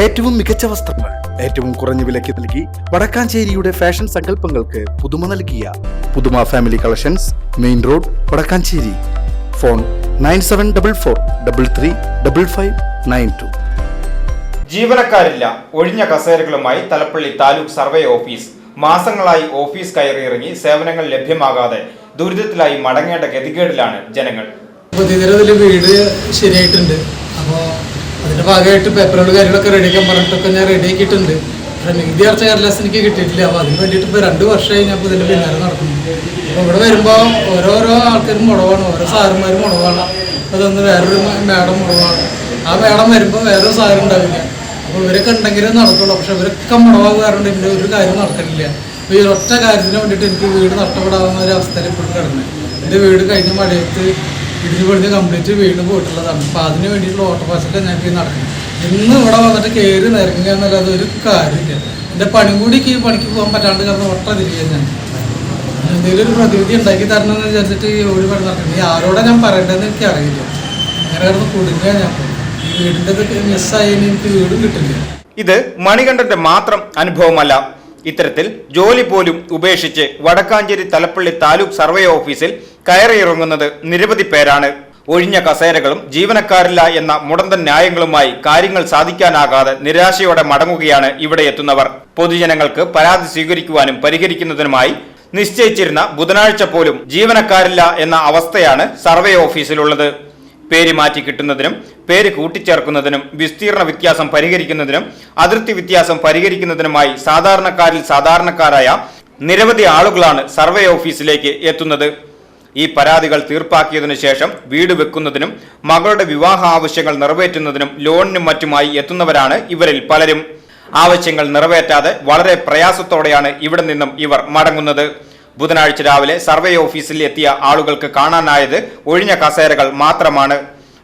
ഏറ്റവും മികച്ച വസ്ത്രങ്ങൾ ഏറ്റവും കുറഞ്ഞ വിലയ്ക്ക് നൽകി വടക്കാഞ്ചേരിയുടെ ഫാഷൻ സങ്കല്പങ്ങൾക്ക് പുതുമ നൽകിയ Puthuma family collections main road Vadakkanchery. Phone nine seven double four double three double five nine two. ജീവനക്കാരില്ല. ഒഴിഞ്ഞ കസേരകളുമായി തലപ്പള്ളി താലൂക്ക് സർവേ ഓഫീസ്. മാസങ്ങളായി ഓഫീസ് കയറിയിറങ്ങി സേവനങ്ങൾ ലഭ്യമാകാതെ ദുരിതത്തിലായി മടങ്ങേണ്ട ഗതികേടിലാണ് ജനങ്ങൾ. വീട് ശരിയായിട്ടുണ്ട്. അതിന്റെ ഭാഗമായിട്ട് പേപ്പറുകൾ കാര്യങ്ങളൊക്കെ റെഡിയാക്കാൻ പറഞ്ഞിട്ടൊക്കെ ഞാൻ റെഡിയാക്കിയിട്ടുണ്ട് പക്ഷേ നികുതി അടച്ച കടലാസ് എനിക്ക് കിട്ടിയിട്ടില്ല. അപ്പോൾ അതിന് വേണ്ടിയിട്ട് ഇപ്പോൾ രണ്ട് വർഷമായി ഞാൻ ഇപ്പോൾ ഇതിന്റെ പിന്നാലെ നടക്കുന്നു. അപ്പോൾ ഇവിടെ വരുമ്പോൾ ഓരോരോ ആൾക്കാരും മുടവാണ്. ഓരോ സാറുമാരും മുടവാണ്. അതൊന്ന് വേറൊരു മാഡം മുടവാണ്. ആ മാഡം വരുമ്പോൾ വേറൊരു സാറ് ഉണ്ടാവില്ല. അപ്പോൾ ഇവരൊക്കെ ഉണ്ടെങ്കിലേ നടക്കുള്ളൂ. പക്ഷെ ഇവരൊക്കെ മുടവാഗ് കാരണം ഇതിന്റെ ഒരു കാര്യം നടക്കുന്നില്ല അപ്പോൾ ഈ ഒറ്റ കാര്യത്തിന് വേണ്ടിയിട്ട് എനിക്ക് വീട് നഷ്ടപ്പെടാവുന്ന ഒരു അവസ്ഥയിൽ ഇപ്പോഴും കിടന്നു. എന്റെ വീട് കഴിഞ്ഞ മഴയത്ത് ഇടിഞ്ഞു പൊളിഞ്ഞ് കംപ്ലീറ്റ് വീണ് പോയിട്ടുള്ളതാണ്. അപ്പോൾ അതിന് വേണ്ടിയിട്ടുള്ള ഓട്ടോപാസൊക്കെ ഞങ്ങൾക്ക് നടക്കണം ഇന്ന് ഇവിടെ വന്നിട്ട് കയറി നിരങ്ങുക എന്നുള്ളത് ഒരു കാര്യമില്ല. എന്റെ പണി കൂടി ഈ പണിക്ക് പോകാൻ പറ്റാണ്ട് കാരണം ഒട്ട തിരികെ ഞാൻ. എന്തെങ്കിലും ഒരു പ്രതിവിധി ഉണ്ടാക്കി തരണം എന്ന് വിചാരിച്ചിട്ട് ഈ ഒരു പണി നടക്കുന്നത് ഈ ആരോടെ ഞാൻ പറയേണ്ടതെന്ന് എനിക്ക് അറിയില്ല. അങ്ങനെ കിടന്ന് കുടുങ്ങുക ഞാൻ ഈ വീടിന്റെ മിസ്സായതിന് എനിക്ക് വീടും കിട്ടില്ല. ഇത് മണികണ്ഠന്റെ മാത്രം അനുഭവമല്ല. ഇത്തരത്തിൽ ജോലി പോലും ഉപേക്ഷിച്ച് വടക്കാഞ്ചേരി തലപ്പള്ളി താലൂക്ക് സർവേ ഓഫീസിൽ കയറിയിറങ്ങുന്നത് നിരവധി പേരാണ്. ഒഴിഞ്ഞ കസേരകളും ജീവനക്കാരില്ല എന്ന മുടന്തൻ ന്യായങ്ങളുമായി കാര്യങ്ങൾ സാധിക്കാനാകാതെ നിരാശയോടെ മടങ്ങുകയാണ് ഇവിടെ എത്തുന്നവർ. പൊതുജനങ്ങൾക്ക് പരാതി സ്വീകരിക്കുവാനും പരിഹരിക്കുന്നതിനുമായി നിശ്ചയിച്ചിരുന്ന ബുധനാഴ്ച പോലും ജീവനക്കാരില്ല എന്ന അവസ്ഥയാണ് സർവേ ഓഫീസിലുള്ളത്. പേര് മാറ്റി കിട്ടുന്നതിനും പേര് കൂട്ടിച്ചേർക്കുന്നതിനും വിസ്തീർണ വ്യത്യാസം പരിഹരിക്കുന്നതിനും അതിർത്തി വ്യത്യാസം പരിഹരിക്കുന്നതിനുമായി സാധാരണക്കാരിൽ സാധാരണക്കാരായ നിരവധി ആളുകളാണ് സർവേ ഓഫീസിലേക്ക് എത്തുന്നത്. ഈ പരാതികൾ തീർപ്പാക്കിയതിനു ശേഷം വീട് വെക്കുന്നതിനും മകളുടെ വിവാഹ ആവശ്യങ്ങൾ നിറവേറ്റുന്നതിനും ലോണിനും മറ്റുമായി എത്തുന്നവരാണ് ഇവരിൽ പലരും. ആവശ്യങ്ങൾ നിറവേറ്റാതെ വളരെ പ്രയാസത്തോടെയാണ് ഇവിടെ നിന്നും ഇവർ മടങ്ങുന്നത്. ബുധനാഴ്ച രാവിലെ സർവേ ഓഫീസിൽ എത്തിയ ആളുകൾക്ക് കാണാനായത് ഒഴിഞ്ഞ കസേരകൾ മാത്രമാണ്.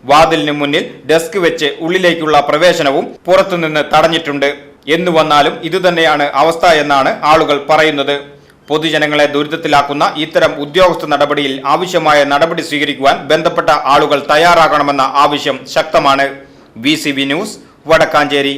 വാതിലിന് മുന്നിൽ ഡെസ്ക് വെച്ച് ഉള്ളിലേക്കുള്ള പ്രവേശനവും പുറത്തുനിന്ന് തടഞ്ഞിട്ടുണ്ട്. എന്നു വന്നാലും ഇതുതന്നെയാണ് അവസ്ഥ എന്നാണ് ആളുകൾ പറയുന്നത്. പൊതുജനങ്ങളെ ദുരിതത്തിലാക്കുന്ന ഇത്തരം ഉദ്യോഗസ്ഥ നടപടിയിൽ ആവശ്യമായ നടപടി സ്വീകരിക്കുവാൻ ബന്ധപ്പെട്ട ആളുകൾ തയ്യാറാകണമെന്ന ആവശ്യം ശക്തമാണ്. V news Vadakkanchery.